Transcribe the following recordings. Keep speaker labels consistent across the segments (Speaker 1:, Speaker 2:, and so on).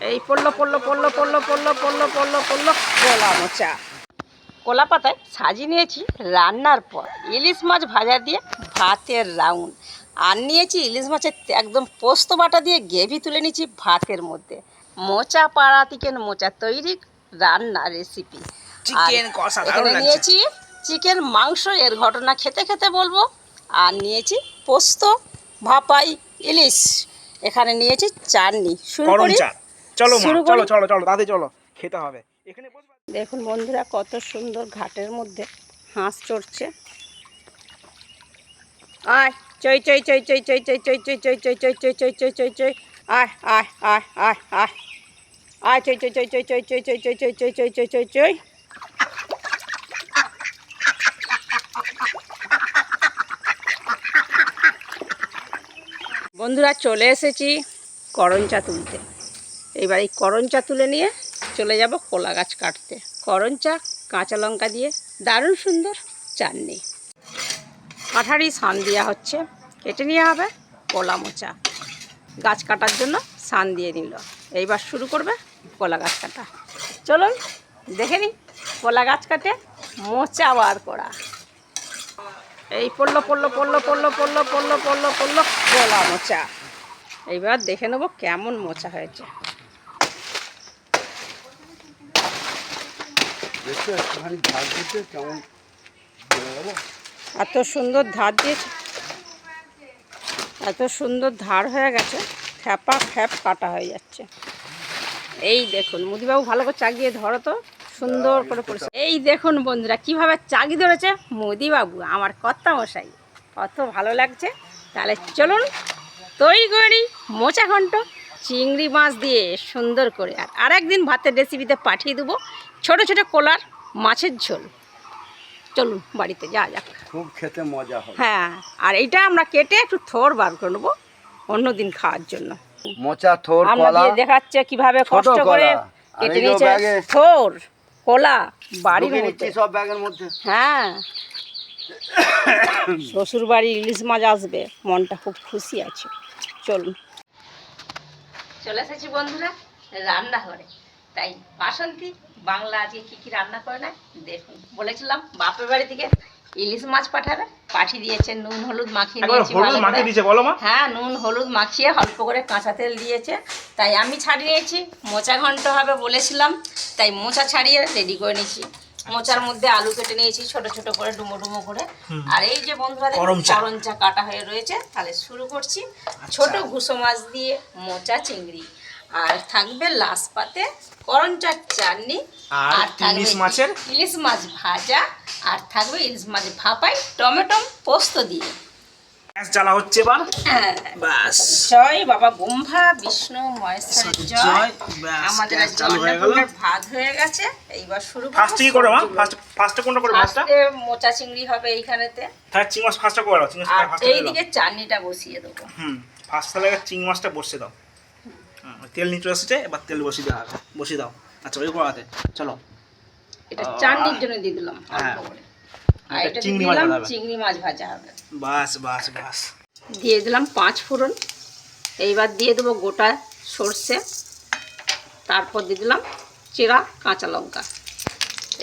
Speaker 1: এই পড়ল পড়ল পড়ল পড়ল পড়ল পড়ল পড়ল পড়ল। কলা মোচা। কলা পাতায় সাজিয়ে নিয়েছি রান্নার পর। ইলিশ মাছ ভাজা দিয়ে ভাতের রাউন্ড। আর নিয়েছি ইলিশ মাছের একদম পোস্ত বাটা দিয়ে গ্রেভি তুলে নিয়েছি ভাতের মধ্যে। মোচা পাড়া চিকেন মোচা তৈরি রান্না রেসিপি এখানে নিয়েছি চিকেন মাংস এর ঘটনা খেতে খেতে বলব। আর নিয়েছি পোস্ত ভাপাই ইলিশ। এখানে নিয়েছি চাটনি। শুরু করি।
Speaker 2: চলো মা চলো চলো চলো দাদি চলো খেতে হবে এখানে
Speaker 1: দেখুন বন্ধুরা কত সুন্দর ঘাটের মধ্যে হাঁস চড়ছে আয় চই চই চই চই চই চই চই চই চই চই চই চই চই চই চই চই আয় আয় আয় আয় আয় আয় চই চই চই চই চই চই চই চই চই চই চই চই চই চই বন্ধুরা চলে এসেছি করঞ্চা তুলতে এইবার এই করঞ্চা তুলে নিয়ে চলে যাব কলা গাছ কাটতে। করঞ্চা, কাঁচা লঙ্কা দিয়ে দারুণ সুন্দর চাটনি। কাঠারি সান দেওয়া হচ্ছে। কেটে নেওয়া হবে কলা মোচা। গাছ কাটার জন্য সান দিয়ে নিল। এইবার শুরু করবে কলা গাছ কাটা। চলুন দেখে নিই কলা গাছ কাটে মোচা বার করা। এই পড়ল পড়ল পড়ল পড়ল পড়ল পড়ল পড়ল পড়ল কলা মোচা। এইবার দেখে নেব কেমন মোচা হয়েছে। এত সুন্দর ধার দিয়েছে। এত সুন্দর ধার হয়ে গেছে, খ্যাপা খ্যাপ কাটা হয়ে যাচ্ছে। এই দেখুন, মুদিবাবু ভালো করে চাগিয়ে ধরো তো, সুন্দর করে পড়েছে এই দেখুন বন্ধুরা, কীভাবে চাগি ধরেছে মোদিবাবু, আমার কর্তা মশাই কত ভালো লাগছে। তাহলে চলুন, তৈরি করে মোচা ঘন্ট চিংড়ি মাছ দিয়ে সুন্দর করে। আর আরেকদিন ভাতের রেসিপিতে পাঠিয়ে দেবো ছোট ছোট কোলার মাছের ঝোল। চলুন বাড়িতে যা যাক।
Speaker 3: খুব খেতে মজা হবে।
Speaker 1: হ্যাঁ আর এটা আমরা কেটে একটু থোর বার করে নেব অন্যদিন খাওয়ার জন্য।
Speaker 3: মোচা থোর কলা।
Speaker 1: দেখাচ্ছে কীভাবে কষ্ট করে কেটে নিয়েছে। থোর কলা বাড়ির মধ্যে।
Speaker 3: সব ব্যাগের মধ্যে।
Speaker 1: হ্যাঁ। শ্বশুর বাড়ি ইলিশ মাছ আসবে মনটা খুব খুশি আছে। চলুন। চলে এসেছি বন্ধুরা রান্নাঘরে। তাই বাসন্তী বাংলা আজকে কী কী রান্না করে না? দেখুন বলেছিলাম বাপের বাড়ি থেকে ইলিশ মাছ পাঠাবে পাঠিয়ে দিয়েছে নুন হলুদ মাখিয়ে দিয়েছি
Speaker 2: হলুদ মাখিয়ে দিয়েছে বলো মা।
Speaker 1: হ্যাঁ নুন হলুদ মাখিয়ে অল্প করে কাঁচা তেল দিয়েছে। তাই আমি ছাড়িয়ে নিয়েছি মোচা ঘন্ট হবে বলেছিলাম তাই মোচা ছাড়িয়ে রেডি করে নিয়েছি। মোচার মধ্যে আলু কেটে নিয়েছি ছোট ছোট করে ডুমো ডুমো করে। আর এই যে বন্ধুরা দেখুন,
Speaker 2: করম চা। আচ্ছা।
Speaker 1: করম চা কাটা হয়ে রয়েছে। তাহলে শুরু করছি। ছোট ঘুষো মাছ দিয়ে মোচা চিংড়ি। আর থাকবে লাশ পাতে করঞ্চার চাটনি।
Speaker 2: আর
Speaker 1: থাকবে
Speaker 2: ইলিশ মাছের?
Speaker 1: ইলিশ মাছ ভাজা। আর থাকবে ইলিশ মাছ ভাপাই টমেটো পোস্ত দিয়ে।
Speaker 2: গ্যাস জ্বালা হচ্ছে এবার।
Speaker 1: হ্যাঁ।
Speaker 2: বাস
Speaker 1: জয় বাবা ব্রহ্মা বিষ্ণু মহেশ্বরের জয়। আমাদের ভাত হয়ে গেছে এইবার শুরু করব
Speaker 2: ফার্স্টে কি করবে মা?
Speaker 1: সবজিগুলো।
Speaker 2: ফার্স্ট কোনটা করবে
Speaker 1: ফার্স্টে মোচা চিংড়ি হবে এইখানেতে।
Speaker 2: তাহলে চিংড়ি মাছ ফার্স্টে করে দাও চিংড়ি মাছ ফার্স্টে দাও
Speaker 1: এইদিকে চাটনিটা বসিয়ে দেবো।
Speaker 2: হুম ফার্স্ট তাহলে চিংড়ি মাছটা বসিয়ে দাও। তেল নিচে এসেছে এবার তেল বসিয়ে দেওয়া হবে বসিয়ে দাও। আচ্ছা ওই করাতে চলো।
Speaker 1: এটা চাটনির জন্য দিয়ে দিলাম
Speaker 2: হ্যাঁ। এটা চিংড়ি মাছ
Speaker 1: দিলাম
Speaker 2: ভাজা হবে।
Speaker 1: চিংড়ি মাছ ভাজা হবে।
Speaker 2: বাস বাস বাস।
Speaker 1: দিয়ে দিলাম পাঁচ ফোড়ন। এইবার দিয়ে দেবো গোটা সর্ষে। তারপর দিয়ে দিলাম চেরা কাঁচা লঙ্কা।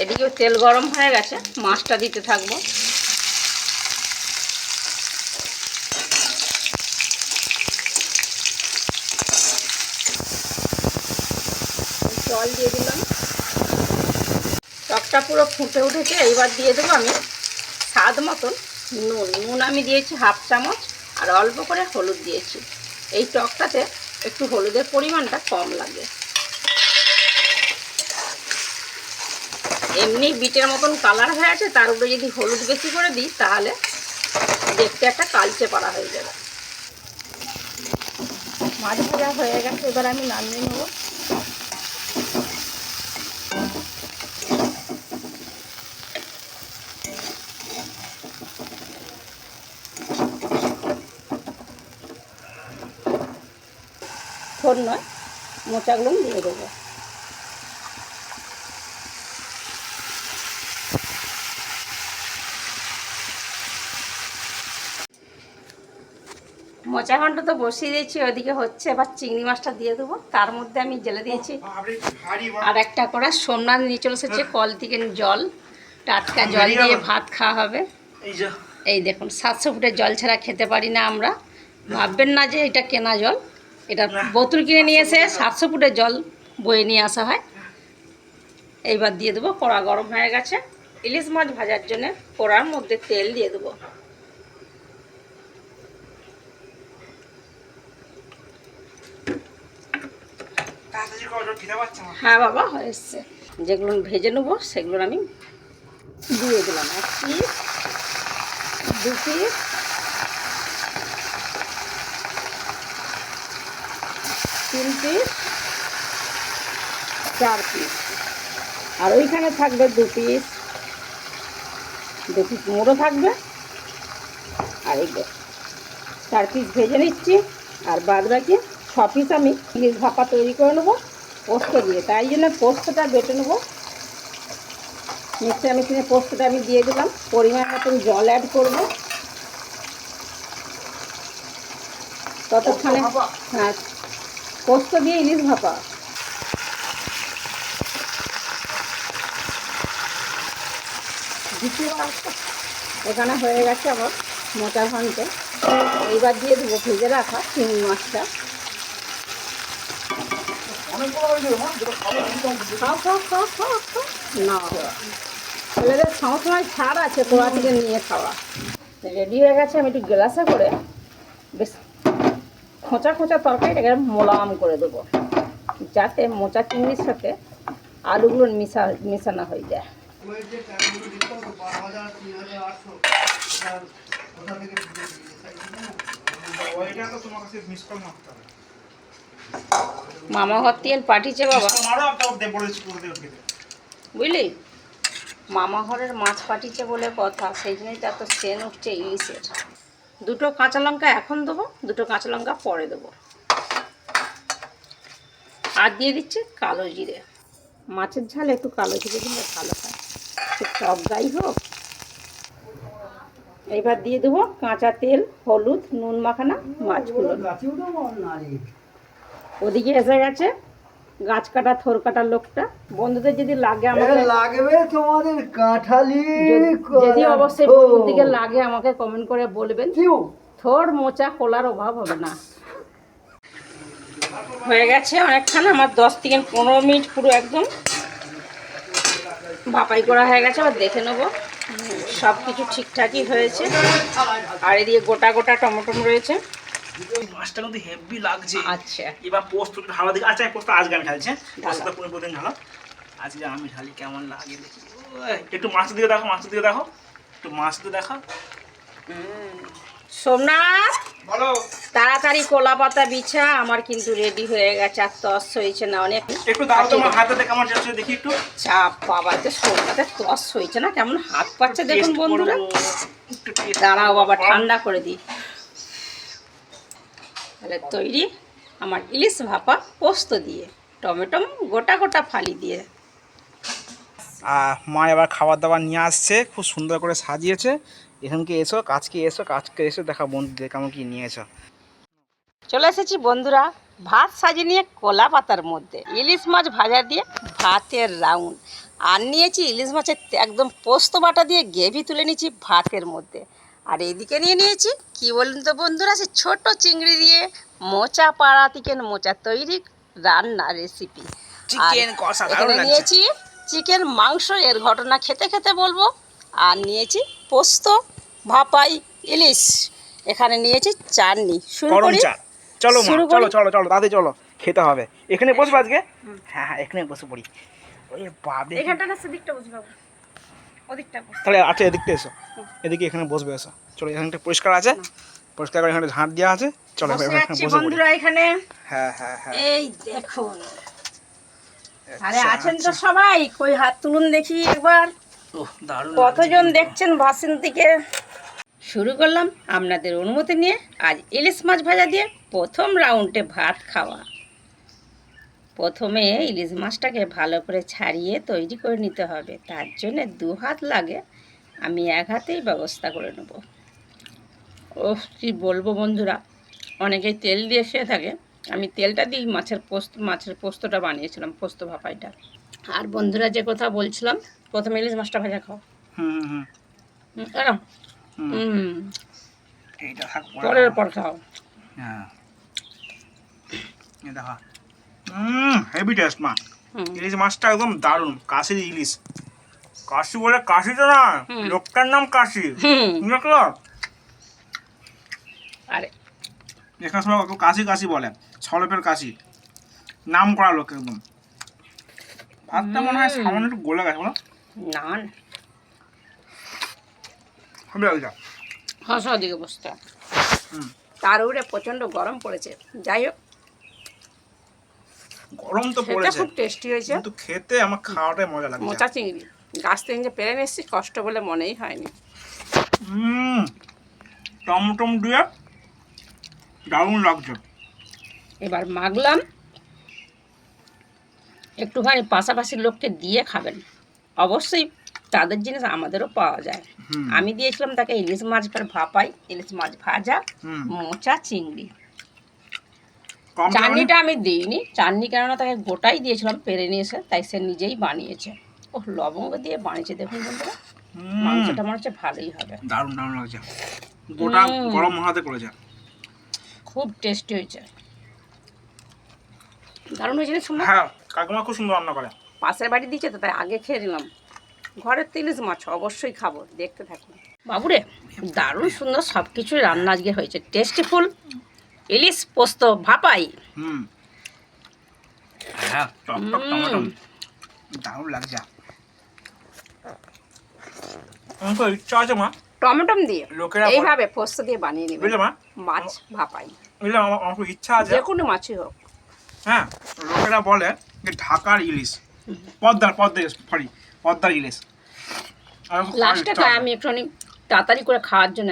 Speaker 1: এদিকেও তেল গরম হয়ে গেছে মাছটা দিতে থাকব। জল দিয়ে দিলাম। টকটা পুরো ফুটে উঠেছে, এইবার দিয়ে দেবো আমি স্বাদ মতন নুন। নুন আমি দিয়েছি হাফ চামচ আর অল্প করে হলুদ দিয়েছি। এই টকটাতে একটু হলুদের পরিমাণটা কম লাগে। এমনি বিটের মতন কালার হয়ে আছে, তার উপরে যদি হলুদ বেশি করে দিই, তাহলে দেখতে একটা কালচে পাড়া হয়ে যাবে। মাছ ভাজা হয়ে গেছে, এবার আমি নামিয়ে নেব। থোর নয় মোচাগুলো দিয়ে দেবো। মোচা ঘন্ট তো বসিয়ে দিয়েছি ওদিকে হচ্ছে এবার চিংড়ি মাছটা দিয়ে দেবো। তার মধ্যে আমি জেলে দিয়েছি আর একটা করে সোমনাথ নিয়ে চলে এসেছে কল থেকে জল টাটকা জল দিয়ে ভাত খাওয়া হবে।
Speaker 2: এই
Speaker 1: এই দেখুন সাতশো ফুটের জল ছাড়া খেতে পারি না আমরা। ভাববেন না যে এটা কেনা জল। এটা বোতল কিনে নিয়ে এসে সাতশো ফুটের জল বয়ে নিয়ে আসা হয়। এইবার দিয়ে দেবো কড়া গরম হয়ে গেছে। ইলিশ মাছ ভাজার জন্য কড়ার মধ্যে তেল দিয়ে দেবো। হ্যাঁ বাবা হয়ে এসছে। যেগুলো আমি ভেজে নেব সেগুলো আমি দিয়ে দিলাম। এক পিস দু পিস তিন পিস চার পিস আর ওইখানে থাকবে দু পিস দু পিস মোড়ো থাকবে। আর এই চার পিস ভেজে নিচ্ছি। আর বাদ বাকি ছ পিস আমি ইলিশ ভাপা তৈরি করে নেব পোস্ত দিয়ে। তাই জন্য পোস্তটা বেটে নেব। মিক্সার মেশিনে পোস্তটা আমি দিয়ে দিলাম। পরিমাণ মতন জল অ্যাড করব। ততক্ষণে হ্যাঁ পোস্ত দিয়ে ইলিশ ভাপা। এখানে হয়ে গেছে আবার মোটা ঘন্টে। এইবার দিয়ে দেবো ভেজে রাখা চিংড়ি মাছটা। না ছেলেদের সবসময় ছাড় আছে তোরা থেকে নিয়ে খাওয়া। রেডি হয়ে গেছে আমি একটু গ্লাসে করে। বেশ খোঁচা খোঁচা তরকারিটাকে মোলাম করে দেবো, যাতে মোচা চিংড়ির সাথে আলুগুলো মিশা, মেশানো হয়ে যায়।
Speaker 2: তো
Speaker 1: মামা ঘর থেকে পাঠিয়েছে বাবা। বুঝলি? মামা ঘরের মাছ পাঠিয়েছে বলে কথা, সেই জন্যই তো এত সেন উঠছে ইলিশের। দুটো কাঁচা লঙ্কা এখন দেবো দুটো কাঁচা লঙ্কা পরে দেবো। আর দিয়ে দিচ্ছে কালো জিরে। মাছের ঝাল একটু কালো জিরে দিলে ভালো হয়। টক গাই হোক। এবার দিয়ে দেবো কাঁচা তেল হলুদ নুন মাখানা মাছগুলো। ওদিকে এসে গেছে। গাছ কাটা থোর কাটার লোকটা। বন্ধুদের যদি লাগে আমাকে
Speaker 3: লাগবে তোমাদের কাঁঠালি
Speaker 1: যদি- অবশ্যই দিকে লাগে আমাকে কমেন্ট করে বলবেন। থোর মোচা খোলার অভাব হবে না। হয়ে গেছে অনেকক্ষণ আমার দশ থেকে পনেরো মিনিট পুরো একদম। বাপাই করা হয়ে গেছে আবার দেখে নেব। সব কিছু ঠিকঠাকই হয়েছে। আর এদিকে গোটা গোটা টমেটো রয়েছে।
Speaker 2: মাছটা কিন্তু হেভি লাগছে।
Speaker 1: আচ্ছা।
Speaker 2: এবার পোস্ত ঢালা দিকে। আচ্ছা পোস্ত আজকে আমি ঢালছি হ্যাঁ?
Speaker 1: ঢালা।
Speaker 2: পুরো প্রতিদিন ঢালো। আজকে আমি ঢালি কেমন লাগে দেখি। একটু মাছ দিকে দেখো মাছ দিকে দেখো। একটু মাছ দিয়ে দেখো।
Speaker 1: সোমনাথ
Speaker 2: বলো।
Speaker 1: তাড়াতাড়ি কলা পাতা বিছা আমার কিন্তু রেডি হয়ে গেছে আর তস হয়েছে না অনেক।
Speaker 2: একটু দাও তোমার হাতে দেখে আমার যাচ্ছে দেখি একটু।
Speaker 1: চাপ বাবা তো সোমনাথের তস হয়েছে না কেমন হাত পাচ্ছে দেখুন বন্ধুরা। দাঁড়াও বাবা ঠান্ডা করে দিই। তাহলে তৈরি আমার ইলিশ ভাপা পোস্ত দিয়ে টমেটো গোটা গোটা ফালি দিয়ে।
Speaker 2: আহ, মা এবার খাবার দাবার নিয়ে আসছে খুব সুন্দর করে সাজিয়েছে। এখানকে এসো কাজকে এসো কাজকে এসো দেখা বন্ধুদের কেমন কি নিয়েছো
Speaker 1: চলে এসেছি বন্ধুরা ভাত সাজিয়ে নিয়ে কলা পাতার মধ্যে। ইলিশ মাছ ভাজা দিয়ে ভাতের রাউন্ড। আর নিয়েছি ইলিশ মাছের একদম পোস্ত বাটা দিয়ে গ্রেভি তুলে নিয়েছি ভাতের মধ্যে। আর এদিকে নিয়ে নিয়েছি কি বলুন তো বন্ধুরা সে ছোট চিংড়ি দিয়ে মোচা পাড়া চিকেন মোচা তৈরি রান্না রেসিপি
Speaker 2: চিকেন কষা
Speaker 1: এখানে নিয়েছি চিকেন মাংস এর ঘটনা খেতে খেতে বলব। আর নিয়েছি পোস্ত ভাপাই ইলিশ। এখানে নিয়েছি চাটনি। শুরু করি?
Speaker 2: চলো চলো চলো চলো তাড়াতাড়ি চলো খেতে হবে। এখানে বসবো আজকে? হ্যাঁ হ্যাঁ এখানে বসে পড়ি।
Speaker 1: এখানটা না সেদিকটা বুঝব ওদিকটা
Speaker 2: তাহলে আচ্ছা এদিকটা এসো। এদিকে এখানে বসবে এসো। চলো এখানটা পরিষ্কার আছে। পরিষ্কার করে এখানে ঝাঁট দেওয়া আছে। চলো এখানে
Speaker 1: যাচ্ছি
Speaker 2: বসে পড়ি।
Speaker 1: বন্ধুরা এখানে।
Speaker 2: হ্যাঁ হ্যাঁ হ্যাঁ।
Speaker 1: এই দেখুন আরে
Speaker 2: আচ্ছা,
Speaker 1: আছেন তো সবাই? কই হাত তুলুন দেখি একবার। কতজন দেখছেন ভাসিন থেকে শুরু করলাম আপনাদের অনুমতি নিয়ে আজ ইলিশ মাছ ভাজা দিয়ে প্রথম রাউন্ডে ভাত খাওয়া। প্রথমে ইলিশ মাছটাকে ভালো করে ছাড়িয়ে তৈরি করে নিতে হবে। তার জন্য দু হাত লাগে। আমি এক হাতেই ব্যবস্থা করে নেব। ওহ কি বলব বন্ধুরা অনেকেই তেল দিয়ে খেয়ে থাকে। আমি তেলটা দিই মাছের পোস্ত মাছের পোস্তটা বানিয়েছিলাম পোস্ত ভাপাইটা। আর বন্ধুরা যে কথা বলছিলাম প্রথমে ইলিশ মাছটা ভাজা খাও।
Speaker 2: হুম হুম।
Speaker 1: পরের পর খাও।
Speaker 2: হ্যাঁ। হুম হেভি টেস্ট মা। ইলিশ মাছটা একদম দারুণ কাশির ইলিশ। কাশি বলে কাশি তো না লোকটার নাম কাশি। দেখল?
Speaker 1: আরে।
Speaker 2: এখানে সবাই কাশি কাশি বলে সলপের কাশি। নাম করা লোক একদম। ভাতটা মনে হয় সামান্য একটু গলে গেছে বলো।
Speaker 1: না।
Speaker 2: হবে ওইটা
Speaker 1: হাসা দিকে বসতে
Speaker 2: হুম।
Speaker 1: তার উপরে প্রচণ্ড গরম পড়েছে। যাই হোক
Speaker 2: গরম তো পড়েছে।
Speaker 1: খুব টেস্টি হয়েছে।
Speaker 2: কিন্তু খেতে আমার খাওয়াটাই মজা লাগছে।
Speaker 1: মোচা চিংড়ি। গাছ থেকে যে পেরে নিচ্ছি কষ্ট বলে মনেই হয়নি।
Speaker 2: হুম টমটম দিয়ে দারুণ লাগছে।
Speaker 1: এবার মাগলাম একটুখানি পাশাপাশি লোককে দিয়ে খাবেন। অবশ্যই তাদের জিনিস আমাদেরও পাওয়া যায়। আমি দিয়েছিলাম তাকে ইলিশ মাছ ভাপাই। ইলিশ মাছ ভাজা মোচা চিংড়ি। চাটনিটা আমি দিইনি। চাটনি কেননা তাকে গোটাই দিয়েছিলাম পেরে নিয়ে এসে তাই সে নিজেই বানিয়েছে। ও লবঙ্গ দিয়ে বানিয়েছে দেখুন বন্ধুরা। মাংসটা মনে হচ্ছে ভালোই হবে।
Speaker 2: দারুণ দারুণ লাগছে। গোটা। গরম মশলাতে করেছে।
Speaker 1: খুব টেস্টি হয়েছে। দারুণ হয়েছে শুনলাম?
Speaker 2: হ্যাঁ কাকিমা খুব সুন্দর রান্না করে।
Speaker 1: পাশের বাড়ি দিয়েছে তো তাই আগে খেয়ে নিলাম। ঘরের তিলিশ মাছ অবশ্যই খাব দেখতে থাকুন। বাবুরে দারুণ সুন্দর সব কিছুই রান্না আজকে হয়েছে। টেস্টিফুল। ইলিশ পোস্ত ভাপাই।
Speaker 2: হুম। হ্যাঁ। টক টক দারুণ লাগছে। আমার ইচ্ছা আছে মা?
Speaker 1: টমেটম দিয়ে।
Speaker 2: লোকেরা
Speaker 1: এইভাবে পোস্ত দিয়ে বানিয়ে নেবে।
Speaker 2: বুঝলে মা?
Speaker 1: মাছ ভাপাই।
Speaker 2: বুঝলে আমার আমার ইচ্ছা আছে।
Speaker 1: যে কোনো মাছই হোক।
Speaker 2: হ্যাঁ। লোকেরা বলে যে ঢাকার ইলিশ। পদ্মার সরি পদ্মার ইলিশ। আমার
Speaker 1: লাস্টে খাই আমি একটুখানি তাড়াতাড়ি করে খাওয়ার জন্য।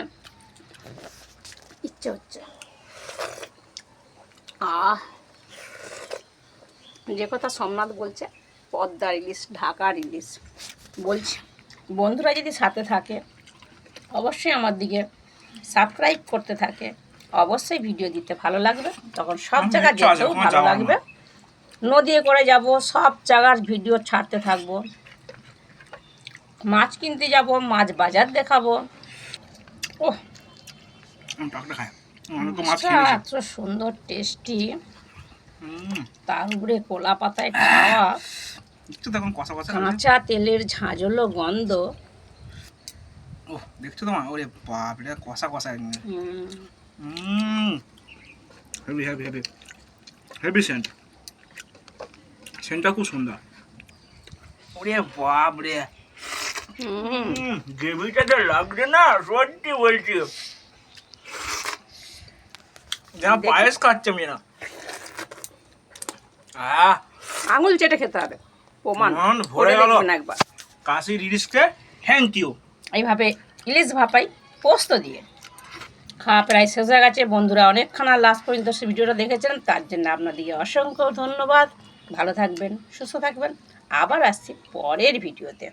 Speaker 1: ইচ্ছে হচ্ছে। যে কথা সোমনাথ বলছে পদ্মার ইলিশ ঢাকার ইলিশ। বলছে বন্ধুরা যদি সাথে থাকে অবশ্যই আমার দিকে সাবস্ক্রাইব করতে থাকে। অবশ্যই ভিডিও দিতে ভালো লাগবে। তখন সব জায়গায় যেতেও ভালো লাগবে। নদী করে যাব সব জায়গার ভিডিও ছাড়তে থাকব। মাছ কিনতে যাব মাছ বাজার দেখাবো। ওহ।
Speaker 2: তো খেয়েছি।
Speaker 1: এত সুন্দর টেস্টি
Speaker 2: হুম।
Speaker 1: তার উপরে কোলা পাতায় খাওয়া।
Speaker 2: একটু দেখুন কষা কষা
Speaker 1: কাঁচা তেলের ঝাঁঝলো গন্ধ।
Speaker 2: ও দেখছ তো মা? ওরে বাপ এটা কষা কষা একদম।
Speaker 1: হুম,
Speaker 2: heavy heavy heavy heavy scent সেন্টটা খুব সুন্দর। ওরে বাপ রে। গ্রেভিটা যা লাগছে না? সত্যি বলছি। যেন। পায়েস খাচ্ছে আমি না আহ।
Speaker 1: আঙুল চেটে খেতে হবে। প্রমাণ।
Speaker 2: মন ভরে গেল।
Speaker 1: একবার।
Speaker 2: কাশি রিডিসকে থ্যাংক ইউ
Speaker 1: এইভাবে ইলিশ ভাপাই পোস্ত দিয়ে। খাওয়া প্রায় শেষ হয়ে গেছে। বন্ধুরা অনেকখানা লাস্ট পর্যন্ত সে ভিডিওটা দেখেছিলেন তার জন্য আপনাদেরকে অসংখ্য ধন্যবাদ। ভালো থাকবেন সুস্থ থাকবেন। আবার আসছি পরের ভিডিওতে।